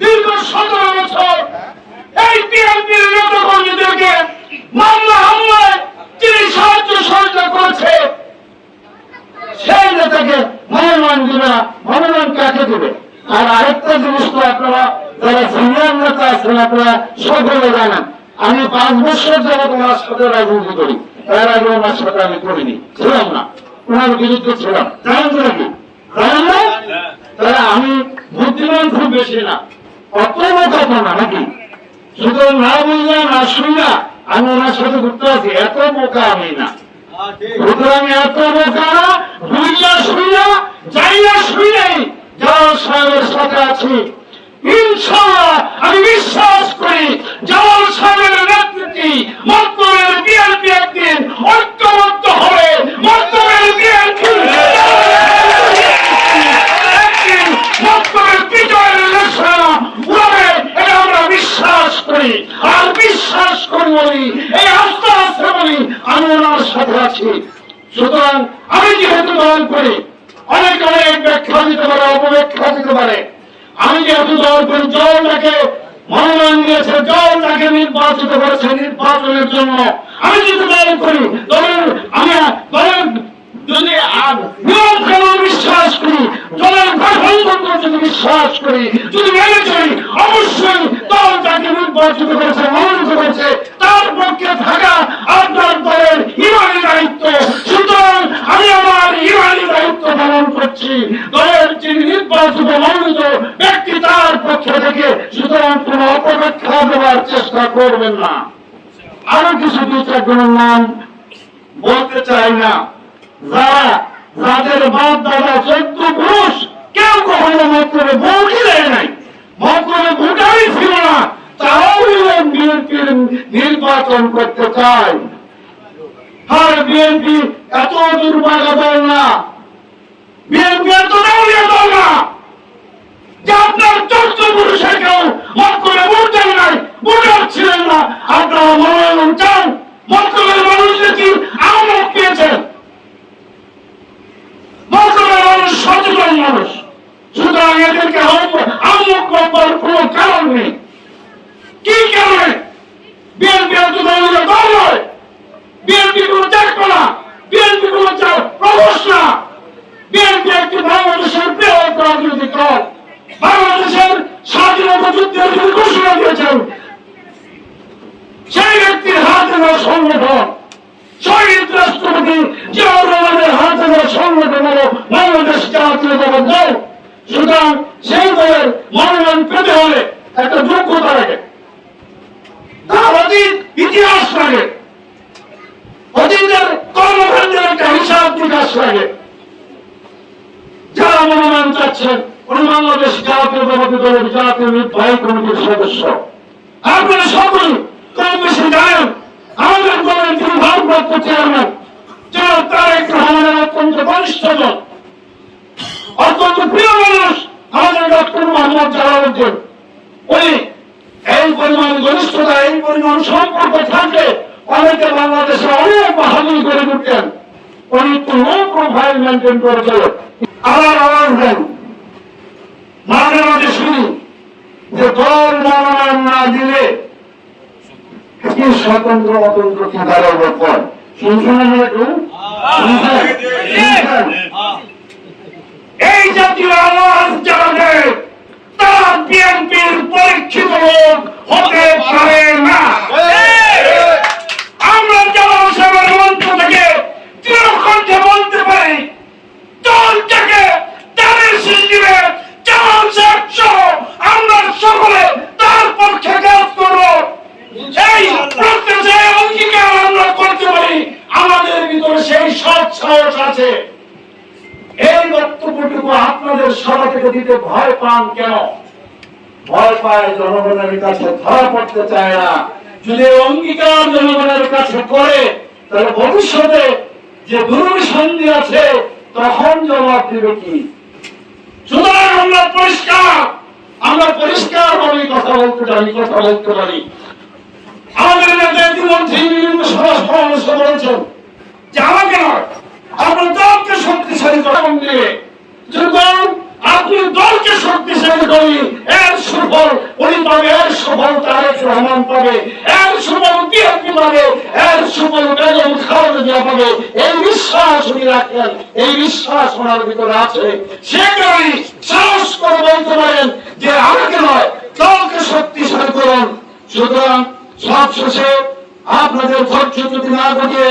দীর্ঘ সতেরো বছর এই বিএনপির নেতা মামলা হামলায় তিনি সাহায্য সহযোগিতা করেছে। সেই নেতাকে মনোনয়ন দিবে না মনোনয়ন কাকে দেবে। আর আরেকটা জিনিস তো আপনারা যারা সিনিয়র নেতা আছেন আপনারা সকলে জানেন আমি পাঁচ বছর যাবৎ ওনার সাথে রাজনীতি করি। তার আগে ওনার সাথে আমি করিনি। ছিলাম না। ওনার বিরুদ্ধে ছিলাম। জানেন তো নাকি? জানেন না? তাহলে আমি বুদ্ধিমান খুব বেশি না। অত কথা নাকি? শুধু না বুঝলাম না শুনলা আমি ওনার সাথে ঘুরতে আছি, এত বোকা আমি না। সুতরাং এত বোকা বুঝলা শুনলা যাইয়া সাহেবের সাথে আছি। আমি বিশ্বাস করি যাওয়ার সাহেবের নেতৃত্বে মন্তবের বিএনপি একদিন ঐক্যবদ্ধ হবে মন্তবের বিএনপি একদিন মন্তবের বিজয়ের লেখা উড়াবে এটা আমরা বিশ্বাস করি আর বিশ্বাস করি বলি এই আস্থা আছে বলি আমি ওনার আছি সুতরাং আমি যেহেতু দল করি, অনেক অনেক ব্যাখ্যা দিতে পারে, অপব্যাখ্যা দিতে পারে। আমি যেহেতু দল করি, জলটাকে মনোনয়ন দিয়েছে জল তাকে নির্বাচিত করেছে নির্বাচনের জন্য। আমি যদি দল করি, দলের আমি, দলের যদি বিশ্বাস করি, দলের গঠনতন্ত্র যদি বিশ্বাস করি, যদি মেনে চলি, অবশ্যই দল যাকে নির্বাচিত করেছে, মনোনীত করেছে। তার পক্ষে থাকা আপনার দলের ইমানি দায়িত্ব সুতরাং আমি আমার ইমানি দায়িত্ব পালন করছি। দলের যিনি নির্বাচিত মনোনীত ব্যক্তি, তার থেকে সুতরাং কোন অপব্যাখ্যা দেওয়ার চেষ্টা করবেন না। আরও কিছু দু চারজনের নাম বলতে চাই না। যারা যাদের বাপ, দাদা, চোদ্দ পুরুষ, কেউ কখনো মন্ত্রে দেয় নাই। মন্ত্রে ভোটারই ছিল না। তারাও বিএনপির নির্বাচন করতে চায়। আর বিএনপি এত দুর্ভাগ্য না বিএনপি এত দাউলিয়া দল না যে আপনার চোদ্দ পুরুষের কেউ মন্ত্রে ভোট দেন নাই ভোটার ছিলেন না আপনারা মনোনয়ন চান মন্ত্রের মানুষদের কি আমক পেয়েছেন বর্তমানে মানুষ সচেতন মানুষ সুতরাং এদেরকে আমুক করবার কোন কারণ নেই কি কারণে বিএনপি এত দলীয় দল নয় বিএনপি কোন ত্যাগ না বিএনপি কোন প্রবেশ না বিএনপি একটি বাংলাদেশের বৃহৎ রাজনৈতিক দল। বাংলাদেশের স্বাধীনতা যুদ্ধের যিনি ঘোষণা দিয়েছেন। সেই ব্যক্তির হাতে সংগঠন। শহীদ রাষ্ট্রপতি জিয়াউর রহমানের হাতে সংগঠন হল বাংলাদেশ জাতীয় দল। সুতরাং সেই দলের মনোনয়ন পেতে হলে একটা যোগ্যতা লাগে। তার অতীত ইতিহাস লাগে। অতীতের কর্মকাণ্ডের একটা হিসাব বিকাশ লাগে। চাচ্ছেন, উনি বাংলাদেশ জাতীয় দলের জাতীয় নির্বাহী কমিটির সদস্য। আপনারা সকল কম বেশি জানেন, আমাদের দলের যিনি ভারপ্রাপ্ত চেয়ারম্যান জনাব তারেক রহমানের অত্যন্ত ঘনিষ্ঠ জন অত্যন্ত প্রিয় মানুষ আমাদের ডক্টর মোহাম্মদ জালালউদ্দিন উনি এই পরিমাণ ঘনিষ্ঠতা, এই পরিমাণ সম্পর্ক থাকলে অনেকে বাংলাদেশে অনেক বাহাদুরি করে উঠতেন উনি একটু লো প্রোফাইল মেনটেন আবার মাঝে মাঝে শুনি যে দল মনোনয়ন না দিলে স্বতন্ত্র অতন্ত্র কি দাঁড়াবো পর শুনছেন? এই জাতীয় আওয়াজ দেয় তারা বিএনপির পরীক্ষিত হতে পারে না আমরা যারা সবার মন্ত্র থেকে চিরকণ্ঠে বলতে পারি দলটাকে তাদের শিল্পীরে চাল সহ আমরা সকলে তার পক্ষে কাজ করব এই প্রত্যেকে অঙ্গীকার আমরা করতে পারি আমাদের ভিতরে সেই সৎ সাহস আছে। এই বক্তব্যটুকু আপনাদের সভা দিতে ভয় পান কেন? ভয় পায় জনগণের কাছে, ধরা পড়তে চায় না। যদি অঙ্গীকার জনগণের কাছে করে, তাহলে ভবিষ্যতে যে দুরভিসন্ধি আছে, তখন জবাব দিবে কি? সুতরাং আমরা পরিষ্কার আমরা পরিষ্কার ভাবে কথা বলতে পারি কথা বলতে পারি। আমাদের নেতা ইতিমধ্যে বিভিন্ন সভা সমাবেশে বলেছেন যে আমাকে নয় আপনার দলকে দলকে শক্তিশালী করি, এর সুফল উনি পাবে, এর সুফল তারেক রহমান পাবে, এর সুফল বিএনপি পাবে, এর সুফল বেগম খালেদা পাবে। এই বিশ্বাস উনি রাখেন, এই বিশ্বাস ওনার ভিতরে আছে। সে কারণে সাহস করে বলতে পারেন যে আমাকে নয়, দলকে শক্তিশালী করুন। সুতরাং সব শেষে আপনাদের ধৈর্য যদি না ঘটিয়ে